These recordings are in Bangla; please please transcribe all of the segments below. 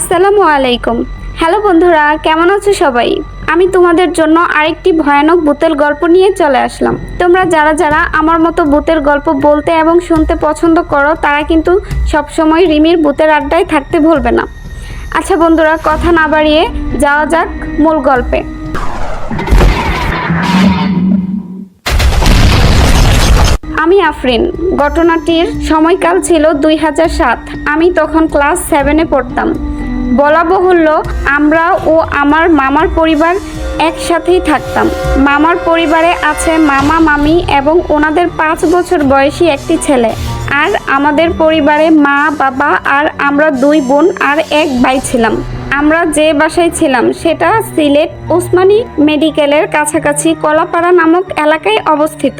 আসসালামু আলাইকুম। হ্যালো বন্ধুরা, কেমন আছো সবাই? আমি তোমাদের জন্য আরেকটি ভয়ানক ভূতের গল্প নিয়ে চলে আসলাম। তোমরা যারা যারা আমার মতো ভূতের গল্প বলতে এবং শুনতে পছন্দ করো, তারা কিন্তু সবসময় রিমির ভূতের আড্ডায় থাকতে ভুলবে না। আচ্ছা বন্ধুরা, কথা না বাড়িয়ে যাওয়া যাক মূল গল্পে। আমি আফরিন। ঘটনাটির সময়কাল ছিল দুই হাজার সাত। আমি তখন ক্লাস সেভেনে পড়তাম। বলা বাহুল্য আমরা ও আমার মামার পরিবার একসাথেই থাকতাম। মামার পরিবারে আছে মামা, মামি এবং ওনাদের পাঁচ বছর বয়সী একটি ছেলে। আর আমাদের পরিবারে মা, বাবা আর আমরা দুই বোন আর এক ভাই ছিলাম। আমরা যে বাসায় ছিলাম, সেটা সিলেট ওসমানী মেডিকেলের কাছাকাছি কলাপাড়া নামক এলাকায় অবস্থিত।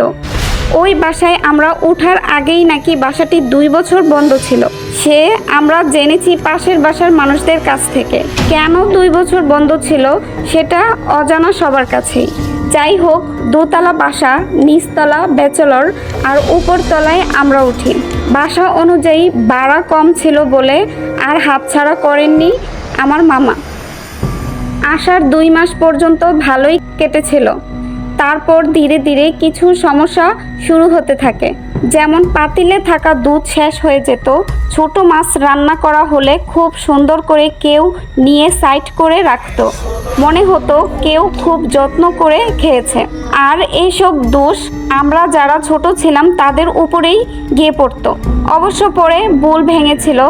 ওই বাসায় আমরা ওঠার আগেই নাকি বাসাটি দুই বছর বন্ধ ছিল। সে আমরা জেনেছি পাশের বাসার মানুষদের কাছ থেকে। কেন দুই বছর বন্ধ ছিল সেটা অজানা সবার কাছেই। যাই হোক, দোতলা বাসা, নিচতলা ব্যাচেলর আর উপরতলায় আমরা উঠি। বাসা অনুযায়ী ভাড়া কম ছিল বলে আর হাতছাড়া করেননি আমার মামা। আসার দুই মাস পর্যন্ত ভালোই কেটেছিল। তারপর ধীরে ধীরে কিছু সমস্যা শুরু হতে থাকে। যেমন পাতিলে থাকা দুধ শেষ হয়ে যেত, ছোট মাছ রান্না করা হলে খুব সুন্দর করে কেউ নিয়ে সাইড করে রাখতো। মনে হতো কেউ খুব যত্ন করে খেয়েছে। আর এইসব দোষ আমরা যারা ছোট ছিলাম তাদের উপরেই গিয়ে পড়তো। অবশ্য পরে ভুল ভেঙেছিল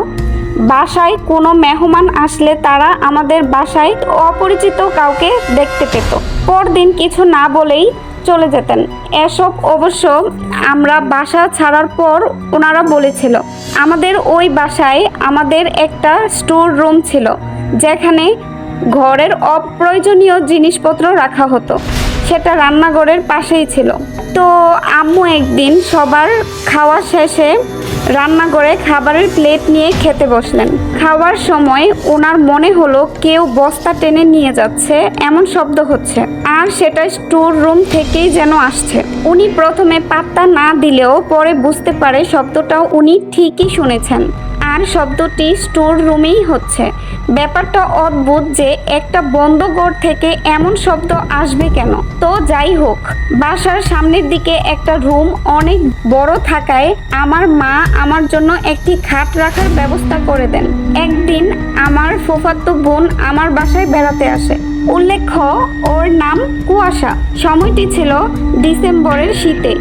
বাসায় কোনো মেহমান আসলে তারা আমাদের বাসায় অপরিচিত কাউকে দেখতে পেত। পরদিন কিছু না বলেই চলে যেতেন। এসব অবশ্য আমরা বাসা ছাড়ার পর ওনারা বলেছিল, আমাদের ওই বাসায় আমাদের একটা স্টোর রুম ছিল, যেখানে ঘরের অপ্রয়োজনীয় জিনিসপত্র রাখা হতো। সেটা রান্নাঘরের পাশেই ছিল। তো আম্মু একদিন সবার খাওয়া শেষে রান্নাঘরে খাবারের প্লেট নিয়ে খেতে বসলেন। খাওয়ার সময় ওনার মনে হলো কেউ বস্তা টেনে নিয়ে যাচ্ছে, এমন শব্দ হচ্ছে। আর সেটা স্টোর রুম থেকেই যেন আসছে। উনি প্রথমে পাত্তা না দিলেও পরে বুঝতে পারে শব্দটা উনি ঠিকই শুনেছেন। আর শব্দটি স্টোর রুমেই হচ্ছে। ব্যাপারটা অদ্ভুত যে একটা বন্ধ ঘর থেকে এমন শব্দ আসবে কেন? তো যাই হোক, বাসার সামনের দিকে একটা রুম অনেক বড় থাকায় আমার মা আমার জন্য একটি খাট রাখার ব্যবস্থা করে দেন। একদিন আমার ফুফাতো বোন আমার বাসায় বেড়াতে আসে। উল্লেখ্য, ওর নাম কুয়াশা। সময়টি ছিল ডিসেম্বরের শীতে।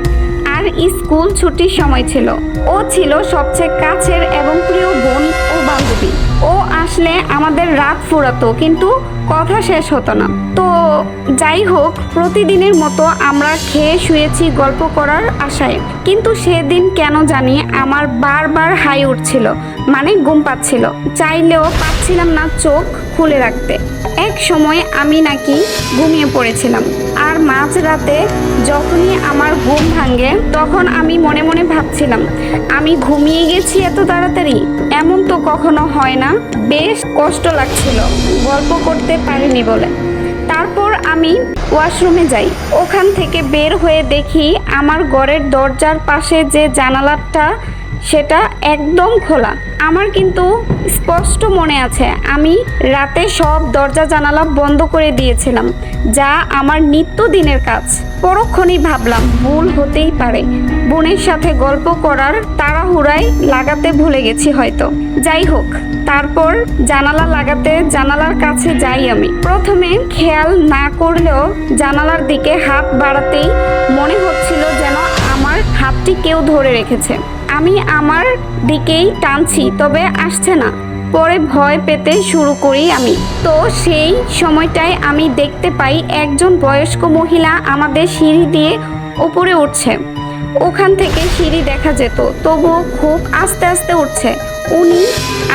আর স্কুল ছুটির সময় ছিল। ও ছিল সবচেয়ে কাছের এবং প্রিয় বোন ও বান্ধবী। ও আসলে আমাদের রাত ফুরাতো, কিন্তু কথা শেষ হতো না। তো যাই হোক, প্রতিদিনের মতো আমরা খেয়ে শুয়েছি গল্প করার আশায়। কিন্তু সেদিন কেন জানি আমার বারবার হাই উঠছিল মানে ঘুম পাচ্ছিল। চাইলেও পাচ্ছিলাম না চোখ খুলে রাখতে। এক সময় আমি নাকি ঘুমিয়ে পড়েছিলাম। আর মাঝ রাতে যখনই আমার ঘুম ভাঙে, তখন আমি মনে মনে ভাবছিলাম, আমি ঘুমিয়ে গেছি এত তাড়াতাড়ি? এমন তো কখনো হয় না। বেশ কষ্ট লাগছিল। গল্প করতে পারিনি বলে। তারপর আমি ওয়াশরুমে যাই। ওখান থেকে বের হয়ে দেখি আমার ঘরের দরজার পাশে যে জানালাটা সেটা একদম খোলা। আমার কিন্তু স্পষ্ট মনে আছে, আমি রাতে সব দরজা জানালা বন্ধ করে দিয়েছিলাম, যা আমার নিত্যদিনের কাজ। পরক্ষণেই ভাবলাম, ভুল হতেই পারে। বোনের সাথে গল্প করার তাড়াহুড়ায় লাগাতে ভুলে গেছি হয়তো। যাই হোক, তারপর জানালা লাগাতে জানালার কাছে যাই আমি। প্রথমে খেয়াল না করলেও জানালার দিকে হাত বাড়াতেই মনে হচ্ছিল যেন আমার হাতটি কেউ ধরে রেখেছে। আমি আমার দিকেই টানছি, তবে আসছে না। পরে ভয় পেতে শুরু করি আমি। তো সেই সময়টায় আমি দেখতে পাই একজন বয়স্ক মহিলা আমাদের সিঁড়ি দিয়ে উপরে উঠছে। ওখান থেকে সিঁড়ি দেখা যেত, তবুও খুব আস্তে আস্তে উঠছে। উনি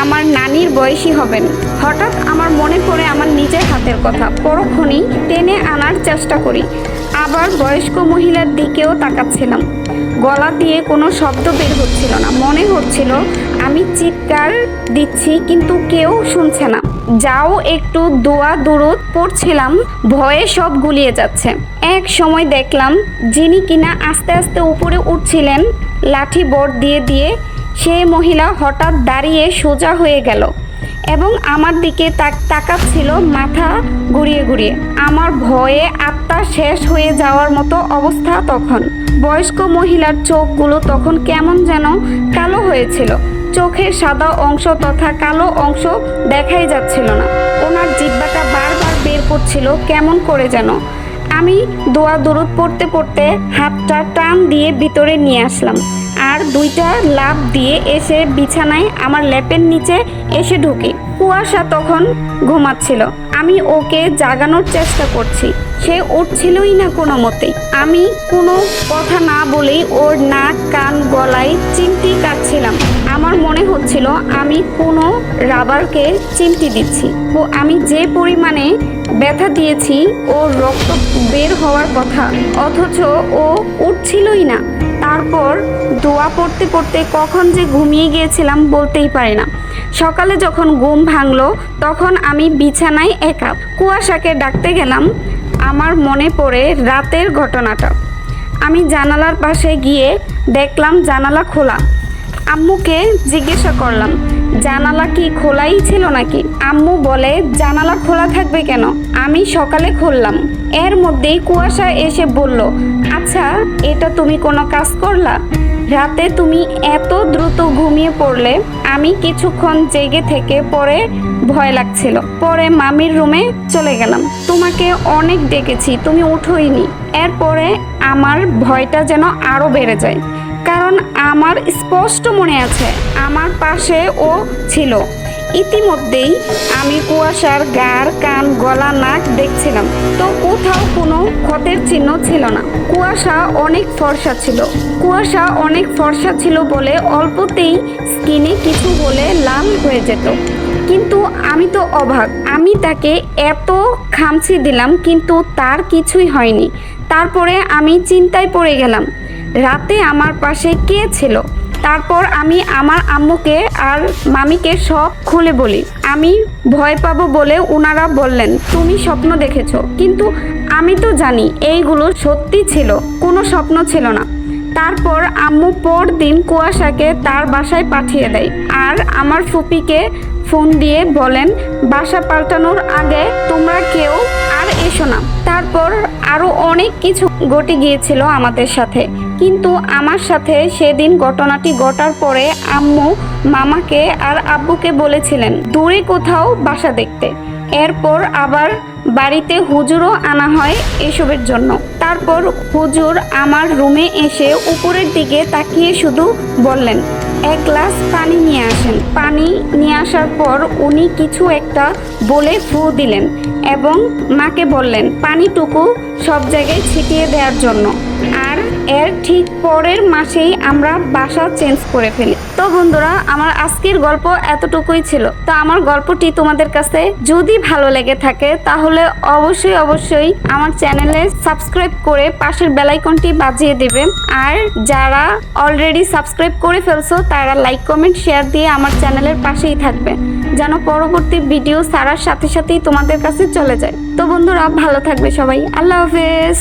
আমার নানির বয়সী হবেন। হঠাৎ আমার মনে পড়ে আমার নিজের হাতের কথা। পরক্ষণেই টেনে আনার চেষ্টা করি। আবার বয়স্ক মহিলার দিকেও তাকাচ্ছিলাম। গলা দিয়ে কোনো শব্দ বের হচ্ছিল না। মনে হচ্ছিল, আমি চিৎকার দিচ্ছি কিন্তু কেউ শুনছে না। যাও একটু দোয়া দুরুদ পড়ছিলাম, ভয়ে সব গুলিয়ে যাচ্ছে। এক সময় দেখলাম, যিনি কিনা আস্তে আস্তে উপরে উঠছিলেন, লাঠি বর দিয়ে দিয়ে সেই মহিলা হঠাৎ দাঁড়িয়ে সোজা হয়ে গেল এবং আমার দিকে তাক তাকাচ্ছিল মাথা ঘুরিয়ে ঘুরিয়ে। আমার ভয়ে আত্মা শেষ হয়ে যাওয়ার মতো অবস্থা তখন। বয়স্ক মহিলার চোখগুলো তখন কেমন যেন কালো হয়েছিল। চোখের সাদা অংশ তথা কালো অংশ দেখাই যাচ্ছিল না। ওনার জিব্বাটা বারবার বের করছিল কেমন করে যেন। আমি দোয়া দূরত পড়তে পড়তে হাতটা টান দিয়ে ভিতরে নিয়ে আসলাম। আর দুইটা লাভ দিয়ে এসে বিছানায় আমার ল্যাপের নিচে এসে ঢুকি। কুয়াশা তখন ঘুমাচ্ছিল। আমি ওকে জাগানোর চেষ্টা করছি। সে উঠছিলই না কোনো মতেই আমি কোনো কথা না বলেই ওর নাক, কান, গলায় চিমটি কাটছিলাম। আমার মনে হচ্ছিল আমি কোনো রাবারকে চিমটি দিচ্ছি। ও, আমি যে পরিমাণে ব্যথা দিয়েছি, ওর রক্ত বের হওয়ার কথা, অথচ ও উঠছিলই না। তারপর দোয়া পড়তে পড়তে কখন যে ঘুমিয়ে গিয়েছিলাম বলতেই পারি না। সকালে যখন ঘুম ভাঙলো, তখন আমি বিছানায় একা কুয়াশাকে ডাকতে গেলাম। আমার মনে পড়ে রাতের ঘটনাটা। আমি জানালার পাশে গিয়ে দেখলাম জানালা খোলা। আম্মুকে জিজ্ঞাসা করলাম জানালা কি খোলাই ছিল নাকি? আম্মু বলে, জানালা খোলা থাকবে কেন? আমি সকালে খুললাম। এর মধ্যেই কুয়াশা এসে বলল আচ্ছা এটা তুমি কোনো কাজ করলা? রাতে তুমি এত দ্রুত ঘুমিয়ে পড়লে আমি কিছুক্ষণ জেগে থেকে পরে ভয় লাগছিল। পরে মামির রুমে চলে গেলাম। তোমাকে অনেক ডেকেছি, তুমি উঠোইনি। এরপরে আমার ভয়টা যেন আরও বেড়ে যায়। কারণ আমার স্পষ্ট মনে আছে, আমার পাশে ও ছিল। ইতিমধ্যেই আমি কুয়াশার গার কান, গলা, নাক দেখছিলাম। তো কোথাও কোনো ক্ষতের চিহ্ন ছিল না। কুয়াশা অনেক ফর্সা ছিল। কুয়াশা অনেক ফর্সা ছিল বলে অল্পতেই স্কিনে কিছু হলে লাল হয়ে যেত। কিন্তু আমি তো অবাক। আমি তাকে এত খামচি দিলাম, কিন্তু তার কিছুই হয়নি। তারপরে আমি চিন্তায় পড়ে গেলাম রাতে আমার পাশে কে ছিল? তারপর আমি আমার আম্মুকে আর মামিকে সব খুলে বলি। আমি ভয় পাবো বলে ওনারা বললেন, তুমি স্বপ্ন দেখেছ। কিন্তু আমি তো জানি এইগুলো সত্যি ছিল, কোনো স্বপ্ন ছিল না। তারপর আম্মু পর দিন কুয়াশাকে তার বাসায় পাঠিয়ে দেয়। আর আমার ফুপিকে ফোন দিয়ে বলেন, বাসা পাল্টানোর আগে তোমরা কেউ আর এসো না। তারপর আরও অনেক কিছু ঘটে গিয়েছিল আমাদের সাথে। কিন্তু আমার সাথে সেদিন ঘটনাটি ঘটার পরে আম্মু মামাকে আর আব্বুকে বলেছিলেন, দূরে কোথাও বাসা দেখতে। এরপর আবার বাড়িতে হুজুরও আনা হয় এসবের জন্য। তারপর হুজুর আমার রুমে এসে উপরের দিকে তাকিয়ে শুধু বললেন, এক গ্লাস পানি নিয়ে আসেন। পানি নিয়ে আসার পর উনি কিছু একটা বলে ফু দিলেন এবং মাকে বললেন, পানিটুকু সব জায়গায় ছিটিয়ে দেওয়ার জন্য। আর এর ঠিক পরের মাসেই আমরা বাসা চেঞ্জ করে ফেলি। তো বন্ধুরা, আমার আজকের গল্প এতটুকুই ছিল। তো আমার গল্পটি তোমাদের কাছে যদি ভালো লেগে থাকে, তাহলে অবশ্যই অবশ্যই আমার চ্যানেলে সাবস্ক্রাইব করে পাশের বেলাইকনটি বাজিয়ে দেবে। আর যারা অলরেডি সাবস্ক্রাইব করে ফেলছো, তারা লাইক কমেন্ট শেয়ার দিয়ে আমার চ্যানেলের পাশেই থাকবে, যেন পরবর্তী ভিডিও ছাড়ার সাথে সাথেই তোমাদের কাছে চলে যায়। তো বন্ধুরা, ভালো থাকবে সবাই। আল্লাহ হাফেজ।